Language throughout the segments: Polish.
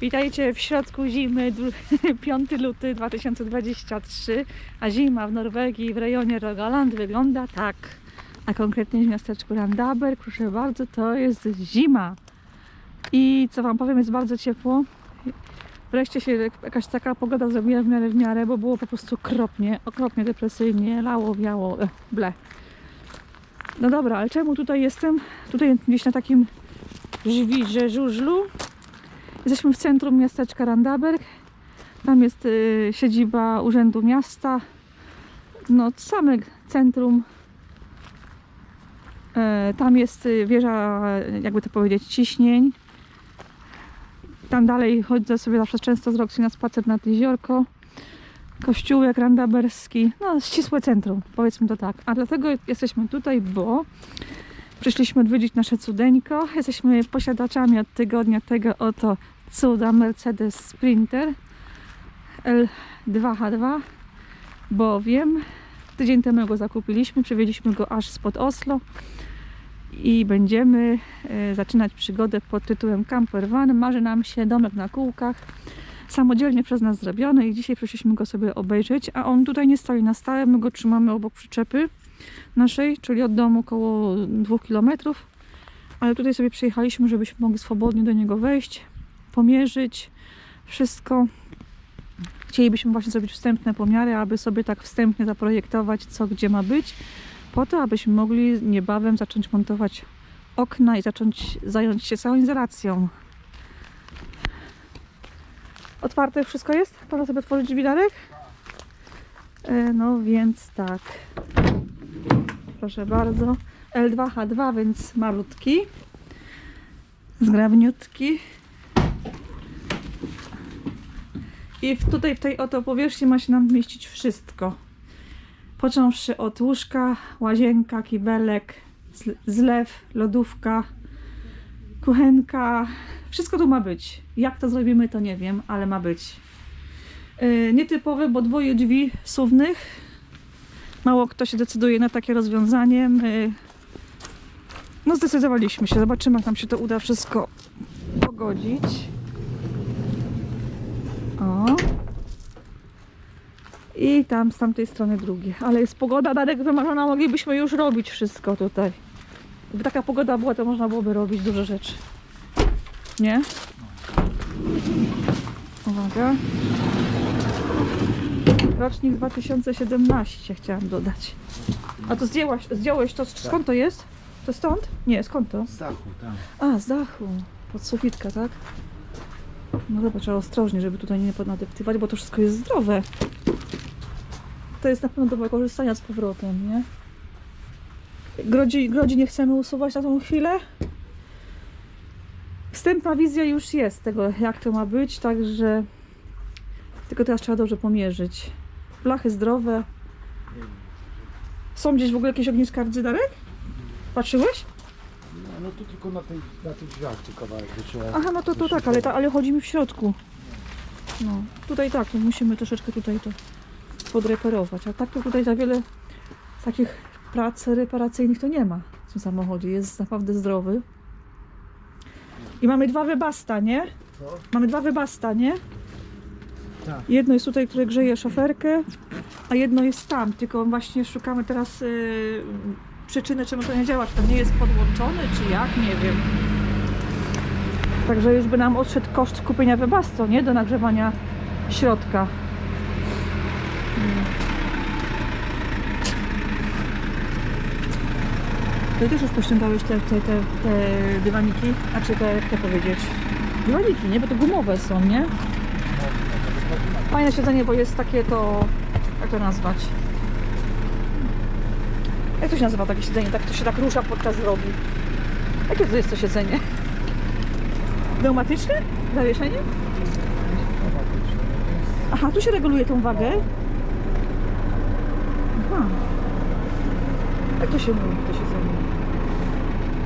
Witajcie w środku zimy, dru- 5 luty 2023, a zima w Norwegii w rejonie Rogaland wygląda tak. A konkretnie w miasteczku Randaberg, proszę bardzo, to jest zima. I co Wam powiem, jest bardzo ciepło. Wreszcie się jakaś taka pogoda zrobiła w miarę w miarę, bo było po prostu okropnie, okropnie depresyjnie, lało, wiało, e, ble. No dobra, ale czemu tutaj jestem? Tutaj gdzieś na takim żwirze, żużlu. Jesteśmy w centrum miasteczka Randaberg. Tam jest y, siedziba Urzędu Miasta. No, same centrum. E, tam jest y, wieża, jakby to powiedzieć, ciśnień. Tam dalej chodzę sobie zawsze często z Roxy na spacer nad jeziorko. Kościółek randaberski. No, ścisłe centrum, powiedzmy to tak. A dlatego jesteśmy tutaj, bo Przyszliśmy odwiedzić nasze cudeńko. Jesteśmy posiadaczami od tygodnia tego oto cuda Mercedes Sprinter L2H2, bowiem tydzień temu go zakupiliśmy, przywieźliśmy go aż spod Oslo i będziemy e, zaczynać przygodę pod tytułem Camper Van. Marzy nam się domek na kółkach, samodzielnie przez nas zrobiony i dzisiaj przyszliśmy go sobie obejrzeć, a on tutaj nie stoi na stałe, my go trzymamy obok przyczepy naszej, czyli od domu około 2 km. Ale tutaj sobie przyjechaliśmy, żebyśmy mogli swobodnie do niego wejść, pomierzyć wszystko. Chcielibyśmy właśnie zrobić wstępne pomiary, aby sobie tak wstępnie zaprojektować, co gdzie ma być, po to, abyśmy mogli niebawem zacząć montować okna i zacząć zająć się całą izolacją. Otwarte wszystko jest? Można sobie otworzyć drzwi Darek? E, No więc tak. Proszę bardzo. L2H2, więc malutki. Zgrabniutki. I w, tutaj w tej oto powierzchni ma się nam mieścić wszystko. Począwszy od łóżka, łazienka, kibelek, zle- zlew, lodówka, kuchenka. Wszystko tu ma być. Jak to zrobimy, to nie wiem, ale ma być. Yy, nietypowe, bo dwoje drzwi suwnych. Mało kto się decyduje na takie rozwiązanie. My no zdecydowaliśmy się. Zobaczymy, jak nam się to uda wszystko pogodzić. O. I tam z tamtej strony drugie. Ale jest pogoda, Darek wymarzona, moglibyśmy już robić wszystko tutaj. Gdyby taka pogoda była, to można byłoby robić dużo rzeczy. Nie? Uwaga. Rocznik 2017 chciałam dodać. A to zdjęłaś, zdjąłeś to, skąd to jest? To stąd? Nie, skąd to? Z dachu, tam. A, z dachu. Pod sufitka, tak? No dobra, trzeba ostrożnie, żeby tutaj nie podnadeptywać, bo to wszystko jest zdrowe. To jest na pewno do wykorzystania z powrotem, nie? Grodzi, grodzi nie chcemy usuwać na tą chwilę. Wstępna wizja już jest tego, jak to ma być, także tylko teraz trzeba dobrze pomierzyć. Blachy zdrowe. Są gdzieś w ogóle jakieś ogniska rdzydarek? Patrzyłeś? No, no to tylko na, tej, na tych drzwiach tu kawałek trzeba... Aha, no to, to tak, ale, ta, ale chodzi mi w środku. No, tutaj tak, to musimy troszeczkę tutaj to podreperować. A tak to tutaj za wiele takich prac reparacyjnych to nie ma w tym samochodzie. Jest naprawdę zdrowy. I mamy dwa wybasta, nie? Co? Mamy dwa wybasta, nie? Tak. Jedno jest tutaj, które grzeje szoferkę, a jedno jest tam. Tylko właśnie szukamy teraz yy, przyczyny, czemu to nie działa. Czy to nie jest podłączone, czy jak, nie wiem. Także już by nam odszedł koszt kupienia webasto, nie? Do nagrzewania środka. Mm. Ty też już pościągałeś te, te, te, te dywaniki? A czy te, jak to powiedzieć? Dywaniki, nie? Bo to gumowe są, nie? Fajne siedzenie, bo jest takie to... Jak to nazwać? Jak to się nazywa takie siedzenie? Tak to się tak rusza podczas drogi. Jakie to jest to siedzenie? Pneumatyczne? Zawieszenie? Aha, tu się reguluje tą wagę. Aha. Jak to się mówi, to siedzenie?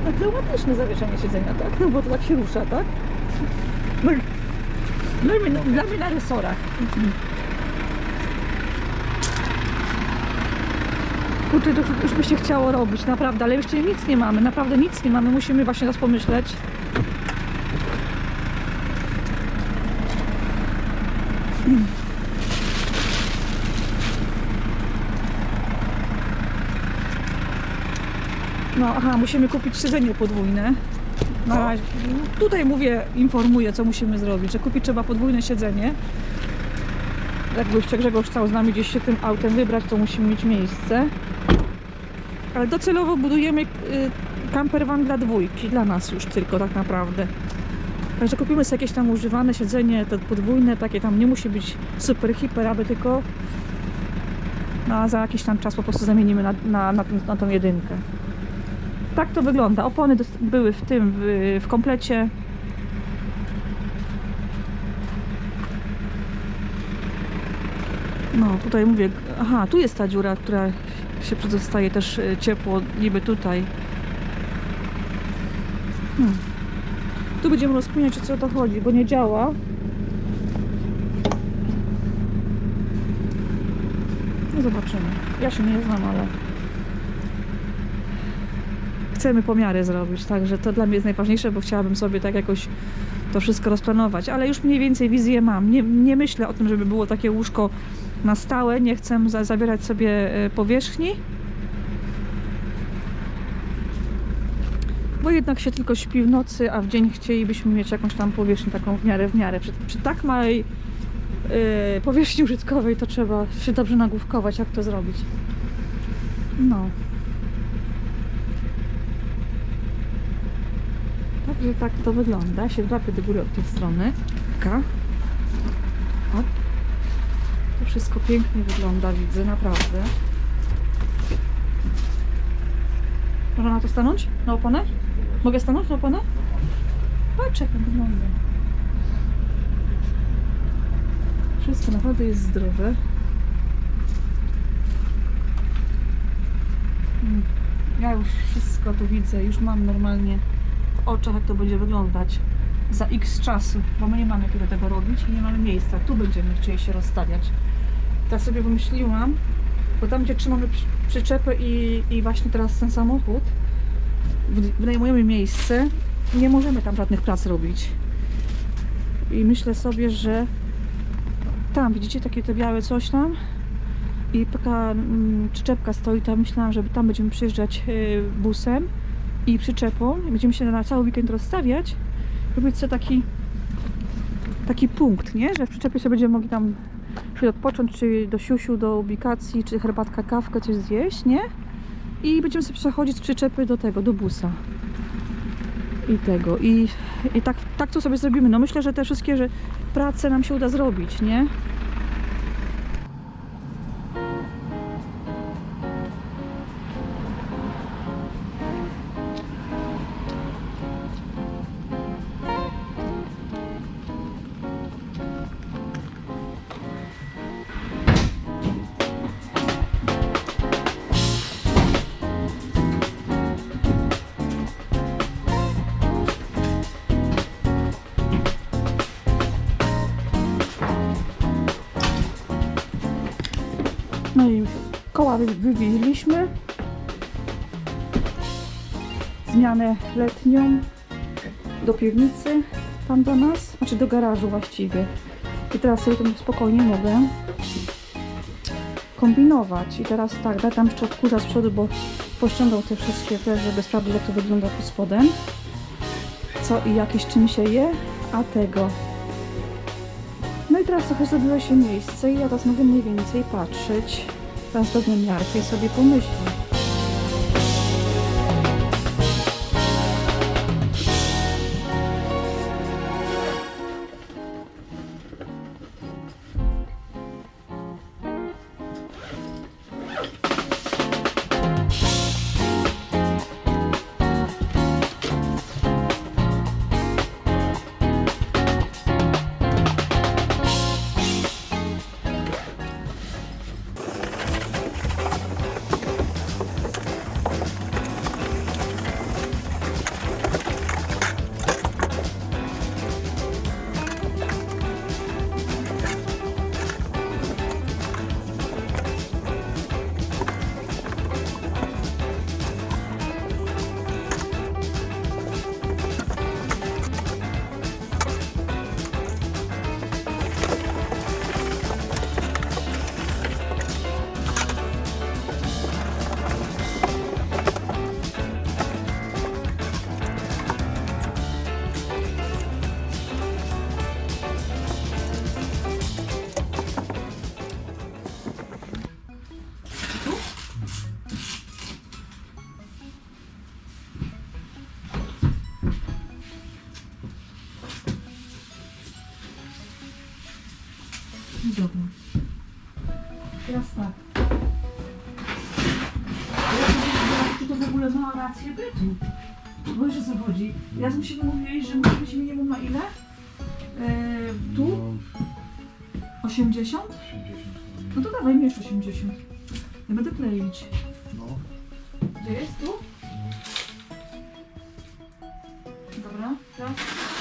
No, pneumatyczne zawieszenie siedzenia, tak? No bo to tak się rusza, tak? No, dla mnie, dla mnie na resorach. Kurczę, to już by się chciało robić, naprawdę, ale jeszcze nic nie mamy, naprawdę nic nie mamy, musimy właśnie teraz pomyśleć. No, aha, musimy kupić siedzenie podwójne. Na razie. Tutaj mówię, informuję, co musimy zrobić, że kupić trzeba podwójne siedzenie. Jakby jeszcze Grzegorz chciał z nami gdzieś się tym autem wybrać, to musimy mieć miejsce. Ale docelowo budujemy y, campervan dla dwójki, dla nas już tylko tak naprawdę. Także kupimy sobie jakieś tam używane siedzenie, to podwójne, takie tam nie musi być super hiper, aby tylko no, a za jakiś tam czas po prostu zamienimy na, na, na, na tą jedynkę. Tak to wygląda. Opony były w tym, w, w komplecie. No, tutaj mówię, aha, tu jest ta dziura, która się przedostaje też y, ciepło, niby tutaj. Hmm. Tu będziemy rozkminiać, o co to chodzi, bo nie działa. No zobaczymy. Ja się nie znam, ale chcemy pomiary zrobić, także to dla mnie jest najważniejsze, bo chciałabym sobie tak jakoś to wszystko rozplanować, ale już mniej więcej wizję mam. Nie, nie myślę o tym, żeby było takie łóżko na stałe, nie chcę za, zabierać sobie e, powierzchni. Bo jednak się tylko śpi w nocy, a w dzień chcielibyśmy mieć jakąś tam powierzchnię taką w miarę w miarę. Przy, przy tak małej e, powierzchni użytkowej to trzeba się dobrze nagłówkować, jak to zrobić. No. Także tak to wygląda. Się drapię do góry od tej strony. Hop. To wszystko pięknie wygląda, widzę, naprawdę. Można na to stanąć? Na oponę? Mogę stanąć na oponę? Patrz jak wygląda. Wszystko naprawdę jest zdrowe. Mm. Ja już wszystko tu widzę, już mam normalnie oczach, jak to będzie wyglądać za x czasu, bo my nie mamy kiedy tego robić i nie mamy miejsca. Tu będziemy chcieli się rozstawiać. Tak sobie wymyśliłam, bo tam, gdzie trzymamy przy- przyczepę i, i właśnie teraz ten samochód, wynajmujemy miejsce, nie możemy tam żadnych prac robić. I myślę sobie, że tam, widzicie, takie te białe coś tam i taka mm, przyczepka stoi tam, myślałam, że tam będziemy przyjeżdżać y, busem i przyczepą będziemy się na cały weekend rozstawiać, robić sobie taki taki punkt, nie? Że w przyczepie sobie będziemy mogli tam chwilę odpocząć, czy do siusiu, do ubikacji, czy herbatka, kawkę, coś zjeść, nie? I będziemy sobie przechodzić z przyczepy do tego, do busa. I tego. I, i tak, tak to sobie zrobimy. No myślę, że te wszystkie że prace nam się uda zrobić, nie? Letnią do piwnicy, tam do nas, znaczy do garażu właściwie. I teraz sobie tam spokojnie mogę kombinować. I teraz tak, daj tam jeszcze odkurza z przodu, bo pościągał te wszystkie te, żeby sprawdzić jak to wygląda pod spodem. Co i jakieś czym się je, a tego no i teraz trochę zrobiło się miejsce i ja teraz mogę mniej więcej patrzeć. Teraz wezmę miarkę sobie pomyślę. No dobra. Teraz tak. Ja czy to w ogóle ma rację bytu. Bo o co chodzi? Ja z się mówiłeś, że musi być minimum na ile? Eee, tu? No, 80? 80. No to dawaj mierz 80. Ja będę kleić. No. Gdzie jest? Tu? Dobra, teraz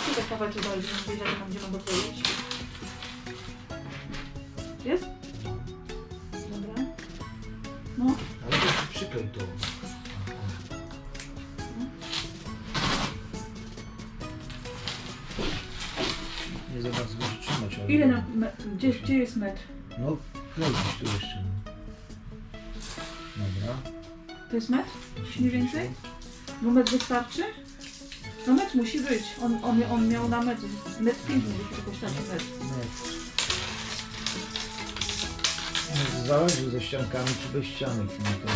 tutaj kawałek dalej, żebym wiedziała, tam gdzie mam dokleić. Za bardzo trzymać, ale... ile na... Me, gdzie, gdzie jest metr? No, kleić tu jeszcze. no. Dobra. To jest metr? Mniej więcej? No metr wystarczy? No metr musi być. On, on, on miał na metr. Metr 5 musi być jakoś taki metr. No. No, Zależy ze ściankami czy bez ścianek. No to...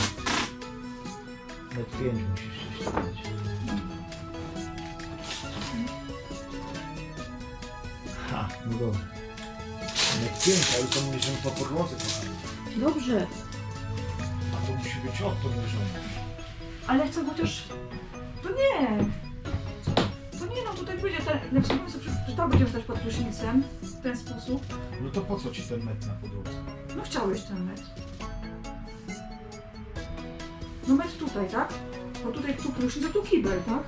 Metr 5 musisz ściągnąć. No dobra. Metr 5, ale to mierzymy po podłodze kochani. Dobrze, A to musi być od to ale chcę chociaż... To nie! To nie no, tutaj będzie ten... Znaczy, sobie, że tak będziemy stać pod prysznicem. W ten sposób. No to po co ci ten metr na podłodze? No chciałeś ten metr. No metr tutaj, tak? Bo tutaj tu prysznic, a tu kibel, tak?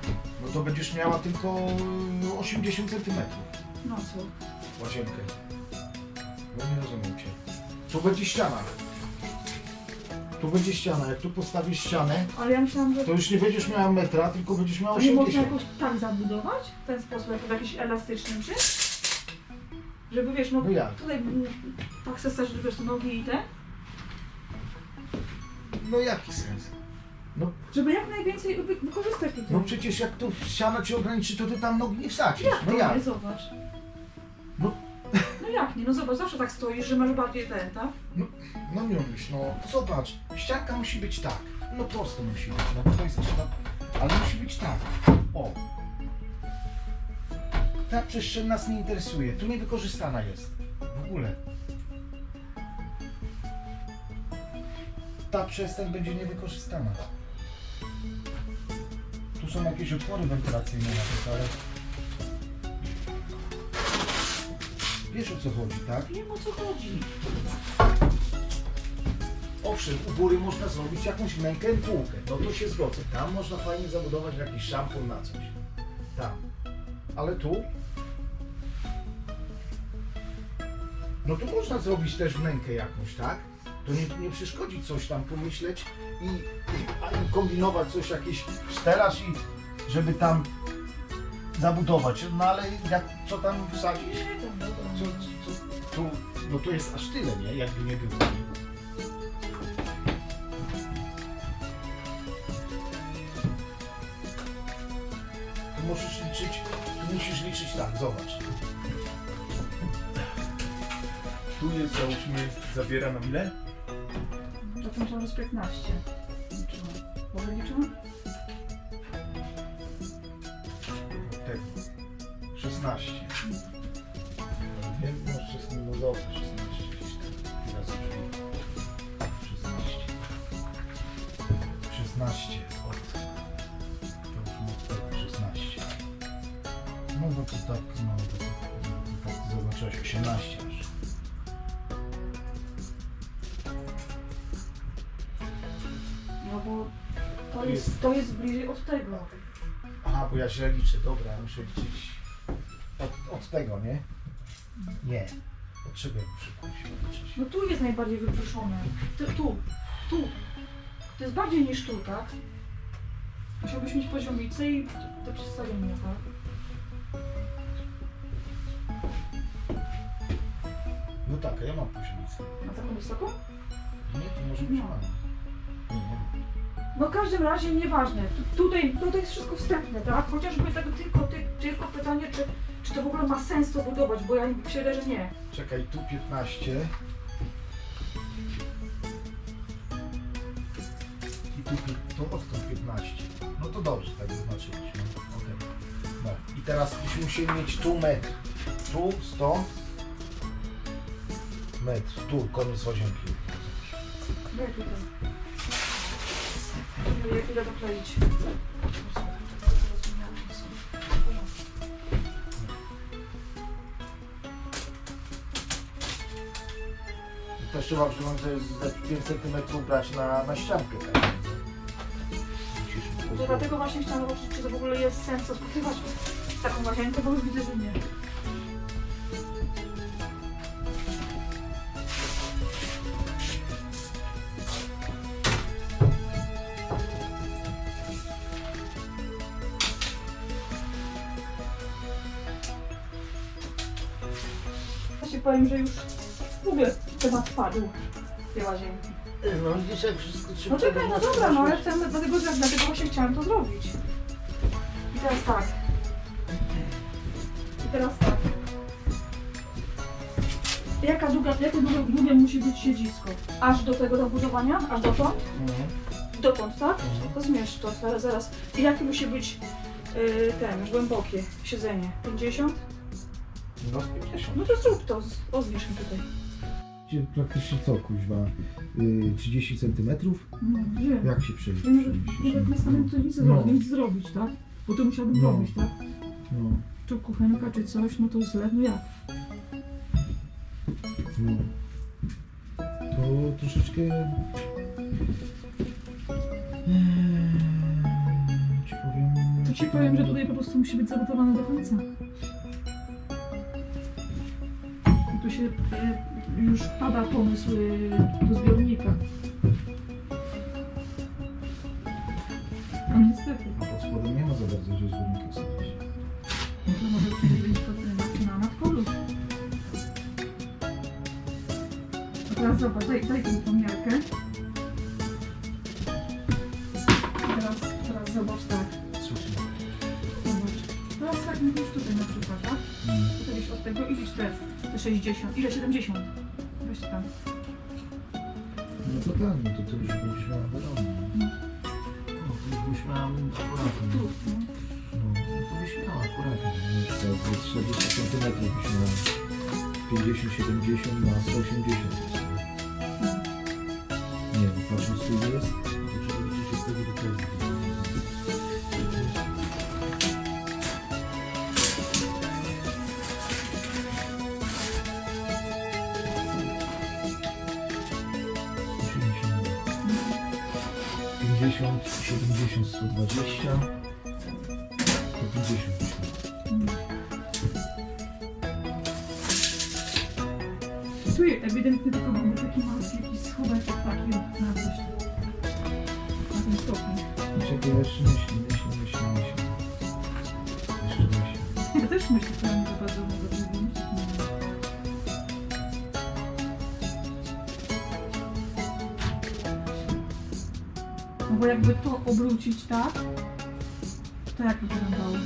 No to będziesz miała tylko 80 cm No co? Łazienkę. No nie rozumiem cię. Tu będzie ściana. Tu będzie ściana. Jak tu postawisz ścianę, Ale ja myślałam, że... to już nie będziesz miała metra, tylko będziesz miała A nie można 80. jakoś tak zabudować? W ten sposób, jak w jakiś elastycznym czymś? Żeby wiesz, no No jak? tutaj mm, tak se chcesz, że wiesz, nogi i te? No jaki sens? No, Żeby jak najwięcej wy wykorzystać tutaj. no przecież jak tu ściana cię ograniczy, to ty tam nogi nie wsadzisz. jak No to? jak? Ale zobacz. No. No jak nie? No zobacz, zawsze tak stoisz, że masz bardziej ten, tak? No nie mówisz, no zobacz, ścianka musi być tak. No prosto musi być, no jest trzeba, ale musi być tak. O. Ta przestrzeń nas nie interesuje, tu niewykorzystana jest. W ogóle. Ta przestrzeń będzie niewykorzystana. Tu są jakieś otwory wentylacyjne nawet, ale... Wiesz o co chodzi, tak? Wiem o co chodzi. Owszem, u góry można zrobić jakąś mękę półkę, no to się zgodzę. Tam można fajnie zabudować jakiś szampon na coś. Tam. Ale tu? No tu można zrobić też mękę jakąś, tak? To nie, nie przeszkodzi coś tam pomyśleć i, i, i kombinować coś, jakiś sztelaż i żeby tam zabudować. No ale jak, co tam no Co, co, tu, no to jest aż tyle, nie? Jakby nie było. Tu musisz liczyć, tu musisz liczyć tak, zobacz. Tu jest, załóżmy, zabiera nam ile? Zakończyłam z 15. Liczyłam. Może liczyłam? 16. Nie, no 16, no dobra, 16 gdzieś tam. Teraz drzwi. 16. 16 od... To już od tego 16. No no to tak, no to, to, to tak zaznaczyłaś 18 aż. No bo to jest, to jest bliżej od tego. Aha, bo ja źle liczę, dobra, ja muszę liczyć tego, nie? Nie. Kurwa liczyć? No tu jest najbardziej wybrzuszone. Tu, tu, tu. To jest bardziej niż tu, tak? Musiałbyś mieć poziomicę i to przedstawienie, tak? No tak, a ja mam późnicę. Na taką wysoką? Nie, to może być No. mam. Nie, nie. No w każdym razie nieważne. Tu- Tutaj, tutaj jest wszystko wstępne, tak? Chociażby tego tylko, ty, tylko pytanie, czy, czy to w ogóle ma sens to budować, bo ja myślę, że nie. Czekaj, tu 15. I tu, pi- tu odtąd 15. No to dobrze, tak zaznaczyliśmy. Okej. No i teraz byśmy musieli mieć tu metr. Tu, stąd. metr. Tu, koniec łazienki. Daj tutaj. Jak ile dokleić? Trzeba przyjąć, że z 5 cm brać na, na ściankę. Tak? To dlatego właśnie chciałam zobaczyć, czy to w ogóle jest sens rozpytywać taką łazienkę, bo już widzę, że nie. Ja się powiem, że już w temat padł tej łazienki. No widzisz jak wszystko trzeba... No czekaj, no dobra, no ale chcę, dlatego, dlatego właśnie chciałam to zrobić. I teraz tak. I teraz tak. Jaka długa, jakie długie, długie musi być siedzisko? Aż do tego zabudowania? Aż dotąd? Mhm. Dotąd, tak? Mhm. To zmierz to, zaraz, zaraz. I jakie musi być yy, ten, głębokie siedzenie? 50? No 50. No to zrób to, z- tutaj. Gdzie Praktycznie co, kuźwa? Yy, 30 cm? No, wiem. Jak się przejdzie? Ja Nawet nie stanę to nic, No. nic zrobić, tak? Bo to musiałbym No. robić, tak? No, czy kuchenka, czy coś, no to źle, no jak? no. To troszeczkę... Eee, ci powiem... To ci powiem, że tutaj po prostu musi być zabudowane do końca. I tu się e, już pada pomysł e, do zbiornika. No niestety. A pod spodem nie ma za bardzo, że zbiornika wsadzić. No to może być to na nadpolu. A teraz zobacz, daj, daj tą pomiarkę. Teraz, teraz zobacz tak. Słuchaj. Zobacz. Teraz tak mówisz tutaj na przykład, tak? Mm. Tutaj od tego i gdzieś te, te 60. Ile? 70. Weź tam. No to tak, no to ty już będziesz miała wiadomo. No. No to już byś miała akuratnie. Tu, no. No, no to byś miała akuratnie. No, to jest 40 cm byś miała. 50, 70 na 180. Nie, no patrząc tu jest, to liczyć od tego do 120, 150. Czuję ewidentnie tylko był taki mały jakiś schowek taki na coś. Na ten stopień. Czekaj, jeszcze myślę, myślę, myślę, myślę. Jeszcze myślę. Ja też myślę, że nie za bardzo mogę bo jakby to obrócić tak, to jak by wyglądało?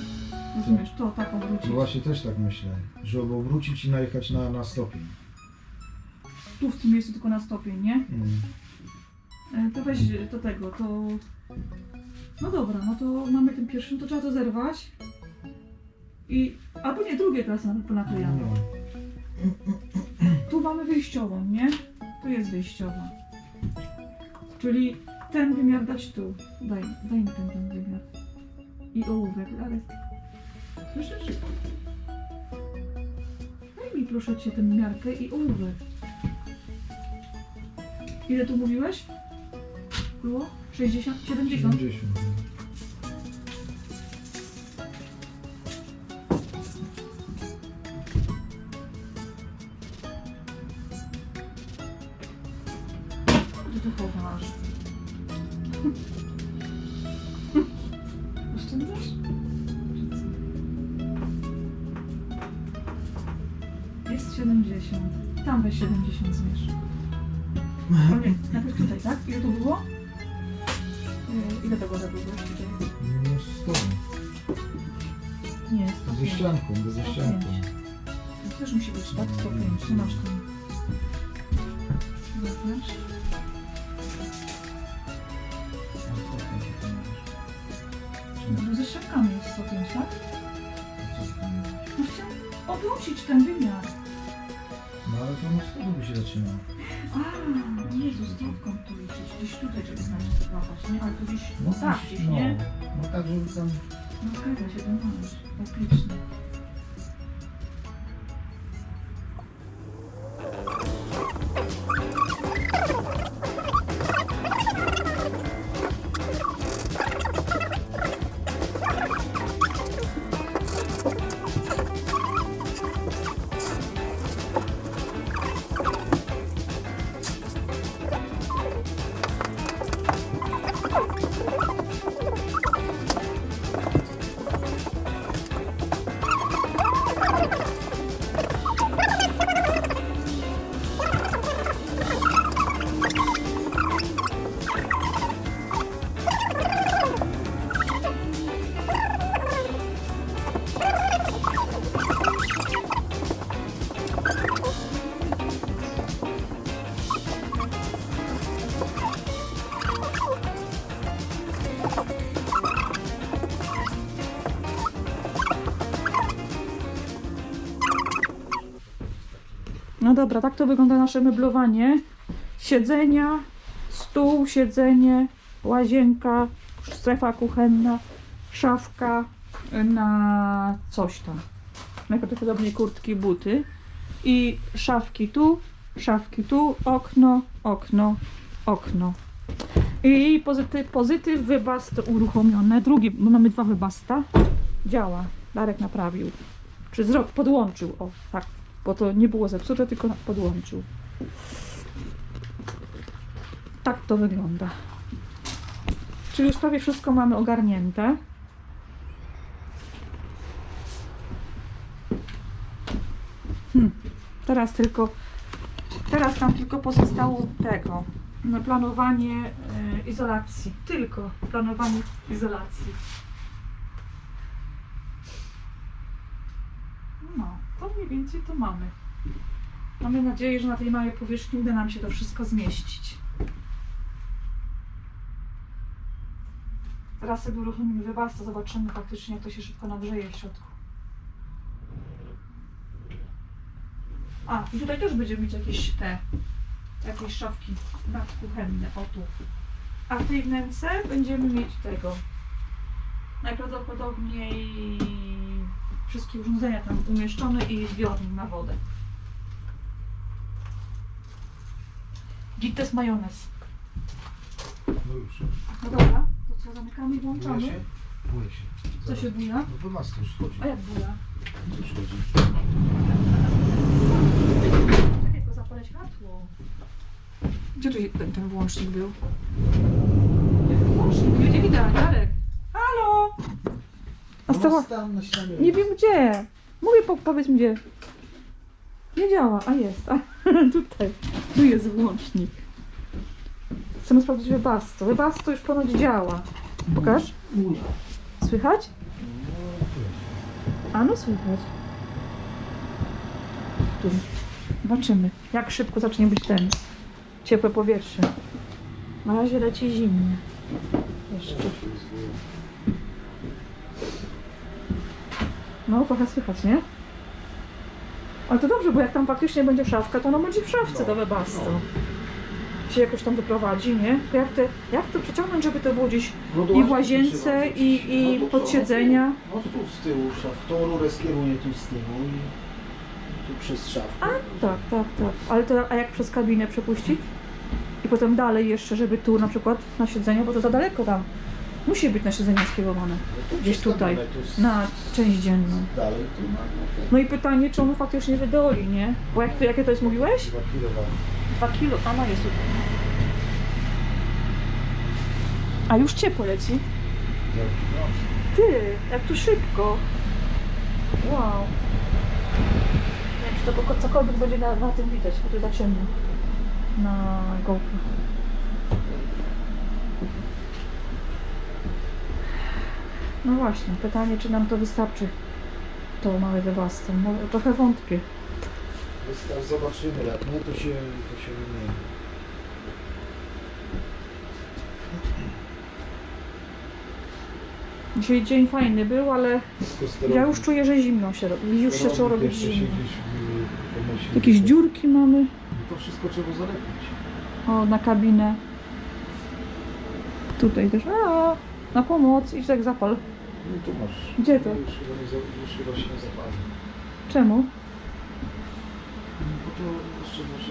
Rozumiesz, to tak obrócić. No właśnie też tak myślę, żeby obrócić i najechać na, na stopień. Tu w tym miejscu tylko na stopień, nie? Mm. E, To weź do tego, to... No dobra, no to mamy ten pierwszy, to trzeba to zerwać. I... Albo nie, drugie teraz na- naklejamy. No. Tu mamy wyjściową, nie? Tu jest wyjściowa. Czyli ten wymiar dać tu. Daj, daj mi ten, ten wymiar. I ołówek, ale... Słyszysz? Daj mi proszę Cię tę miarkę i ołówek. Ile tu mówiłeś? Było? 60? 70? 70. Nie, Ze 105. ścianką, bo ze ścianką. To też musi być, tak? 105. Nie masz tam. No, Ze ściankami jest 105, tak? No chciałam obrócić ten wymiar. No ale to No z tego by się zaczynało. A, Jezu, stopką tu liczyć. Gdzieś tutaj trzeba znaleźć złapać, nie? Ale tu gdzieś, No tak, gdzieś, gdzieś, no. nie? No tak, żeby tam... No zgadza się, to masz. Dobra, tak to wygląda nasze meblowanie. Siedzenia, stół, siedzenie, łazienka, strefa kuchenna, szafka na coś tam. Najprawdopodobniej kurtki, buty. I szafki tu, szafki tu, okno, okno, okno. I pozytyw, pozytyw wybast uruchomione. Drugi, bo mamy dwa wybasta. Działa. Darek naprawił. Czy podłączył. O, tak bo to nie było zepsute, tylko podłączył. Tak to wygląda. Czyli już prawie wszystko mamy ogarnięte. Hmm. Teraz tylko, teraz nam tylko pozostało tego, no, planowanie e, izolacji. Tylko planowanie izolacji. No, to mniej więcej to mamy. Mamy nadzieję, że na tej małej powierzchni uda nam się to wszystko zmieścić. Teraz sobie uruchomimy wybaz, to zobaczymy faktycznie, jak to się szybko nagrzeje w środku. A, i tutaj też będziemy mieć jakieś te, jakieś szafki nadkuchenne, o tu. A w tej wnęce będziemy mieć tego. Najprawdopodobniej wszystkie urządzenia tam umieszczone i zbiornik na wodę. Git to jest majonez. No już. No dobra, to co, zamykamy i Buja włączamy? się? Buja się. Co się buja? No to was to już chodzi. A jak buja? To już chodzi. Czekaj, tylko zapalę światło. Gdzie tu ten, ten włącznik był? Włącznik, nie widać, Darek. A stała... tam na ścianie. Nie wiem gdzie. Mówię, po, powiedz mi gdzie. Nie działa, a jest. A, tutaj. Tu jest włącznik. Chcemy sprawdzić Webasto. Webasto już ponoć działa. Pokaż. Słychać? A no słychać. Tu. Zobaczymy, jak szybko zacznie być ten ciepłe powietrze. Na razie leci zimnie. Jeszcze. No, trochę słychać, nie? Ale to dobrze, bo jak tam faktycznie będzie szafka, to ona będzie w szafce No, do webasto. no. Się jakoś tam wyprowadzi, nie? To jak, te, jak to przeciągnąć, żeby to było gdzieś No i w łazience, i, i No to pod siedzenia. No tu z tyłu szaf. Tą rurę skieruję tu z tyłu i tu przez szafkę. Tak, tak, tak. Ale to a jak przez kabinę przepuścić? I potem dalej jeszcze, żeby tu na przykład na siedzenie, bo to za daleko tam. Musi być na siedzenie skierowane. No Gdzieś tutaj. Na część dzienną. No, No i pytanie, czy ono faktycznie wydoli, nie? Bo jak to, jakie to jest mówiłeś? 2 kW. Dwa kilo, a no jest. A już ciepło leci. Ty, jak tu szybko. Wow. Nie wiem, czy to ko- cokolwiek będzie na, na tym widać, bo tu za ciemno. Na GoPro. No właśnie, pytanie, czy nam to wystarczy. To małe wybasto. Może trochę wątpię. Wystaw, zobaczymy jak nie, to się, to się wymieni. Dzisiaj dzień fajny był, ale ja już czuję, że zimno się robi. Już się zaczęło robić zimno. Jakieś dziurki mamy. To wszystko trzeba zalepić. O, na kabinę. Tutaj też. A, na pomoc. Idź tak zapal. No tu masz. Gdzie to? Już chyba, nie, za- już chyba się nie zapali. Czemu? No bo to jeszcze masz